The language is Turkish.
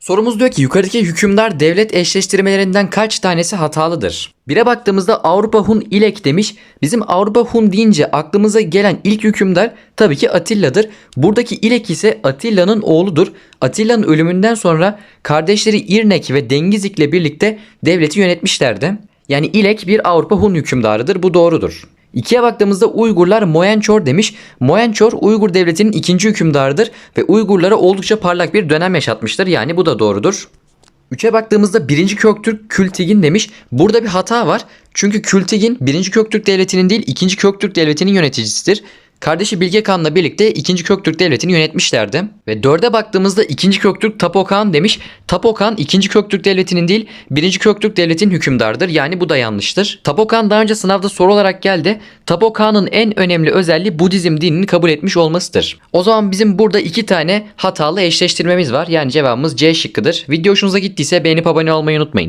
Sorumuz diyor ki yukarıdaki hükümdar devlet eşleştirmelerinden kaç tanesi hatalıdır? Bire baktığımızda Avrupa Hun İlek demiş. Bizim Avrupa Hun deyince aklımıza gelen ilk hükümdar tabii ki Atilla'dır. Buradaki İlek ise Atilla'nın oğludur. Atilla'nın ölümünden sonra kardeşleri İrnek ve Dengizik'le birlikte devleti yönetmişlerdi. Yani İlek bir Avrupa Hun hükümdarıdır. Bu doğrudur. İkiye baktığımızda Uygurlar Moyençor demiş. Moyençor Uygur devletinin ikinci hükümdarıdır ve Uygurlara oldukça parlak bir dönem yaşatmıştır. Yani bu da doğrudur. Üçe baktığımızda birinci Köktürk Kültigin demiş. Burada bir hata var. Çünkü Kültigin birinci Köktürk devletinin değil ikinci Köktürk devletinin yöneticisidir. Kardeşi Bilge Kağan'la birlikte 2. Köktürk devletini yönetmişlerdi. Ve dörde baktığımızda 2. Köktürk Tapokan demiş. Tapokan 2. Köktürk devletinin değil 1. Köktürk devletinin hükümdarıdır. Yani bu da yanlıştır. Tapokan daha önce sınavda soru olarak geldi. Tapokan'ın en önemli özelliği Budizm dinini kabul etmiş olmasıdır. O zaman bizim burada iki tane hatalı eşleştirmemiz var. Yani cevabımız C şıkkıdır. Video hoşunuza gittiyse beğenip abone olmayı unutmayın.